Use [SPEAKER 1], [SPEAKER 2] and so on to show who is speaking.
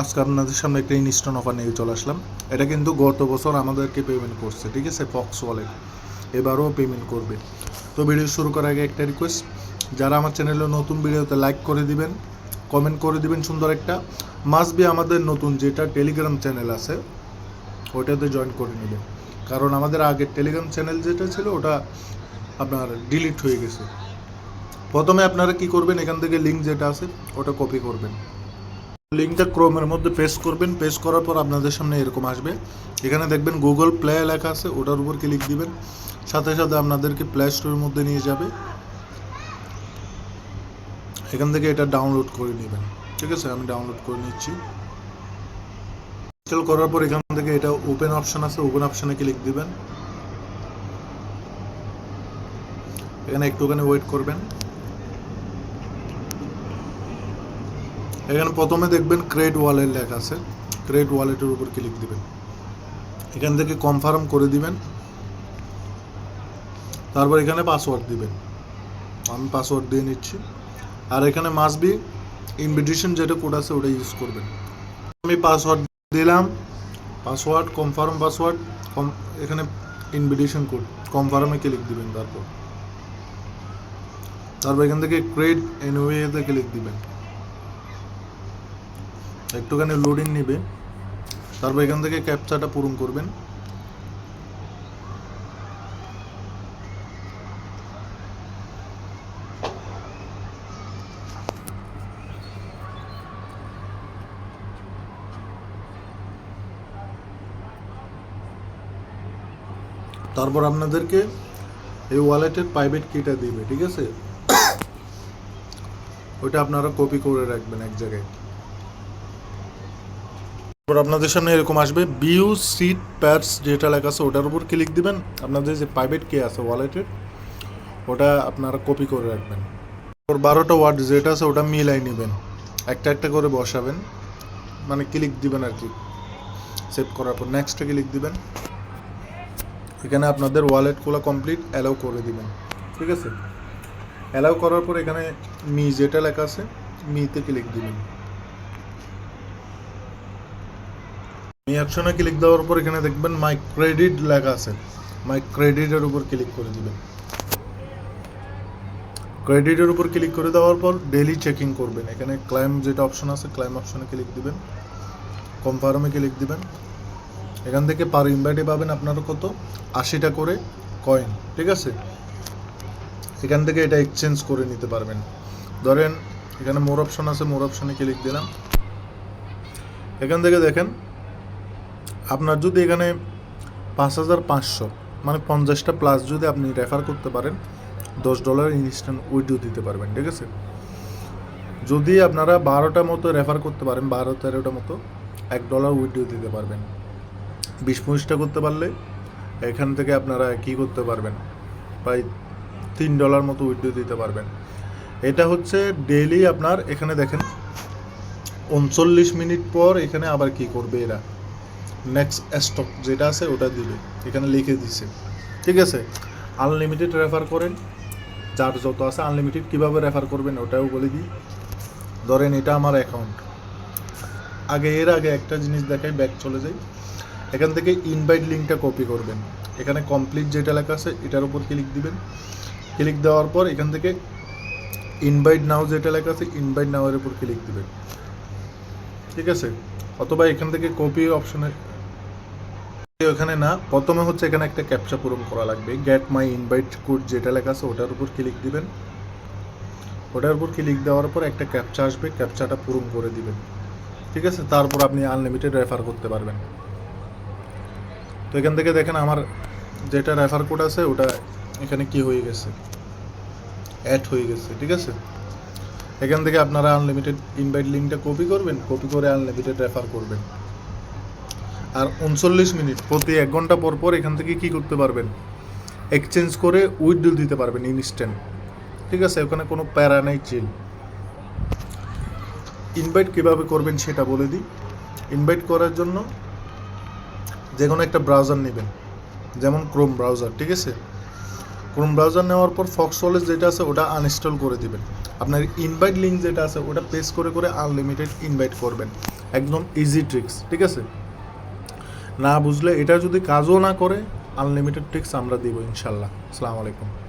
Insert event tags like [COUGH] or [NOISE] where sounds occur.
[SPEAKER 1] আজকে আপনাদের সামনে একটা ইনস্টন অফার নিয়ে চলে আসলাম। এটা কিন্তু গত বছর আমাদেরকে পেমেন্ট করছে, ঠিক আছে? ফক্স ওয়ালেট এবারও পেমেন্ট করবে। তো ভিডিও শুরু করার আগে একটা রিকোয়েস্ট যারা আমার চ্যানেলে নতুন ভিডিওতে লাইক করে দিবেন কমেন্ট করে দিবেন সুন্দর একটা। মাস্ট বি আমাদের নতুন যেটা টেলিগ্রাম চ্যানেল আছে ওইটাতে জয়েন করে নেবেন। কারণ আমাদের আগের টেলিগ্রাম চ্যানেল যেটা ছিল, ওটা আপনার ডিলিট হয়ে গেছে। প্রথমে আপনারা কি করবেন, এখান থেকে লিঙ্ক যেটা আছে, ওটা কপি করবেন। লিঙ্কটা ক্রোমের মধ্যে পেস্ট করবেন, পেস্ট করার পর আপনাদের সামনে এরকম আসবে। এখানে দেখবেন গুগল প্লে লেখা আছে, ওটার উপর ক্লিক দিবেন। সাথে সাথে আপনাদেরকে প্লে স্টোরের মধ্যে নিয়ে যাবে। এখান থেকে এটা ডাউনলোড করে নেবেন। ঠিক আছে, আমি ডাউনলোড করে নিচ্ছি। ইনস্টল করার পর এখান থেকে এটা ওপেন অপশন আছে ওপেন অপশনে ক্লিক দিবেন। এখানে একটুখানি ওয়েট করবেন। এখানে প্রথমে দেখবেন ক্রেড ওয়ালেট লেখা আছে। ক্রেড ওয়ালেটের উপর ক্লিক দিবেন। এখান থেকে কনফার্ম করে দিবেন। তারপর এখানে পাসওয়ার্ড দিবেন। আমি পাসওয়ার্ড দিয়ে নিচ্ছি। আর এখানে মাস্ট বি ইনভিটেশন যেটা কোড আছে ওটা ইউজ করবেন। আমি পাসওয়ার্ড দিলাম। পাসওয়ার্ড কনফার্ম পাসওয়ার্ড এখানে ইনভিটেশন কোড কনফার্মে ক্লিক দিবেন তারপর। তারপর এখান থেকে ক্রেড এনওয়েতে ক্লিক দিবেন। একটুখানি লোডিং নেবে, তারপর এখান থেকে ক্যাপচাটা পূরণ করবেন। তারপর আপনাদেরকে এই ওয়ালেটের প্রাইভেট কিটা দিবে, ঠিক আছে? [COUGHS] ওইটা আপনারা কপি করে রাখবেন এক জায়গায়। তারপর আপনাদের সামনে এরকম আসবে বিউ সিট প্যাডস যেটা লেখা আছে ওটার উপর ক্লিক দিবেন। আপনাদের যে প্রাইভেট কে আছে ওয়ালেটের ওটা আপনারা কপি করে রাখবেন। ওর বারোটা ওয়ার্ড যেটা আছে ওটা মিলাই নেবেন। একটা একটা করে বসাবেন। মানে ক্লিক দিবেন আর কি। সেভ করার পর নেক্সটে ক্লিক দিবেন। এখানে আপনাদের ওয়ালেটগুলো কমপ্লিট অ্যালাউ করে দিবেন। ঠিক আছে? অ্যালাউ করার পর এখানে মি যেটা লেখা আছে, মিতে ক্লিক দিবেন। অপশনে ক্লিক দেওয়ার পর এখানে দেখবেন মাই ক্রেডিট লেখা আছে। মাই ক্রেডিটের উপর ক্লিক করে দিবেন ক্রেডিটের উপর ক্লিক করে দেওয়ার পর ডেলি চেকিং করবেন। এখানে ক্লাইম যেটা অপশন আছে ক্লাইম অপশনে ক্লিক দিবেন। কনফার্মে ক্লিক দিবেন। এখান থেকে পার ইনভাইটে পাবেন আপনারা কত? আশিটা করে কয়েন ঠিক আছে? এখান থেকে এটা এক্সচেঞ্জ করে নিতে পারবেন। ধরেন এখানে মোর অপশন আছে মোর অপশনে ক্লিক দিলাম। এখান থেকে দেখেন আপনার যদি এখানে পাঁচ হাজার পাঁচশো মানে পঞ্চাশটা প্লাস যদি আপনি রেফার করতে পারেন, দশ ডলার ইনস্ট্যান্ট উইডিও দিতে পারবেন, ঠিক আছে? যদি আপনারা বারোটা মতো রেফার করতে পারেন, বারো, তেরোটা মতো, এক ডলার উইডিও দিতে পারবেন। বিশ পঁচিশটা করতে পারলে এখান থেকে আপনারা কি করতে পারবেন? প্রায় তিন ডলার মতো উইডিও দিতে পারবেন। এটা হচ্ছে ডেইলি আপনার, এখানে দেখেন, উনচল্লিশ মিনিট পর এখানে আবার কি করবে এরা? নেক্সট স্টক যেটা আছে ওটা দিবে এখানে লিখে দিছে। ঠিক আছে? আনলিমিটেড রেফার করেন। যার যত আছে আনলিমিটেড কীভাবে রেফার করবেন ওটাও বলে দিই। ধরেন এটা আমার অ্যাকাউন্ট আগে এর আগে একটা জিনিস দেখাই ব্যাক চলে যাই। এখান থেকে ইনভাইট লিঙ্কটা কপি করবেন। এখানে কমপ্লিট যেটা লেখা আছে, এটার উপর ক্লিক দিবেন। ক্লিক দেওয়ার পর এখান থেকে ইনভাইট নাও যেটা লেখা আছে ইনভাইট নাওয়ের উপর ক্লিক দিবেন। ঠিক আছে? অথবা এখান থেকে কপি অপশনে ওখানে না, প্রথমে হচ্ছে এখানে একটা ক্যাপচা পূরণ করা লাগবে। গেট মাই ইনভাইট কোড যেটা লেখা আছে, ওটার উপর ক্লিক দিবেন। ওটার উপর ক্লিক দেওয়ার পর একটা ক্যাপচা আসবে ক্যাপচাটা পূরণ করে দিবেন। ঠিক আছে? তারপর আপনি আনলিমিটেড রেফার করতে পারবেন। তো এখান থেকে দেখেন আমার যেটা রেফার কোড আছে, ওটা এখানে কি হয়ে গেছে? অ্যাড হয়ে গেছে, ঠিক আছে? এখান থেকে আপনারা আনলিমিটেড ইনভাইট লিঙ্কটা কপি করবেন কপি করে আনলিমিটেড রেফার করবেন। আর উনচল্লিশ মিনিট প্রতি এক ঘণ্টা পর পর এখান থেকে কি করতে পারবেন? এক্সচেঞ্জ করে উইথড্র দিতে পারবেন ইনস্ট্যান্ট ঠিক আছে? ওখানে কোনো প্যারা নেই চিল ইনভাইট কীভাবে করবেন সেটা বলে দিই। ইনভাইট করার জন্য যে কোনো একটা ব্রাউজার নেবেন। যেমন ক্রোম ব্রাউজার ঠিক আছে? ক্রোম ব্রাউজার নেওয়ার পর ফক্স ওয়ালেস যেটা আছে ওটা আনইনস্টল করে দিবেন। আপনার ইনভাইট লিঙ্ক যেটা আছে ওটা পেস্ট করে করে আনলিমিটেড ইনভাইট করবেন। একদম ইজি ট্রিক্স ঠিক আছে? না বুঝলে এটা যদি কাজও না করে আনলিমিটেড টিক্স আমরা দিব ইনশাল্লাহ। আসসালামু আলাইকুম।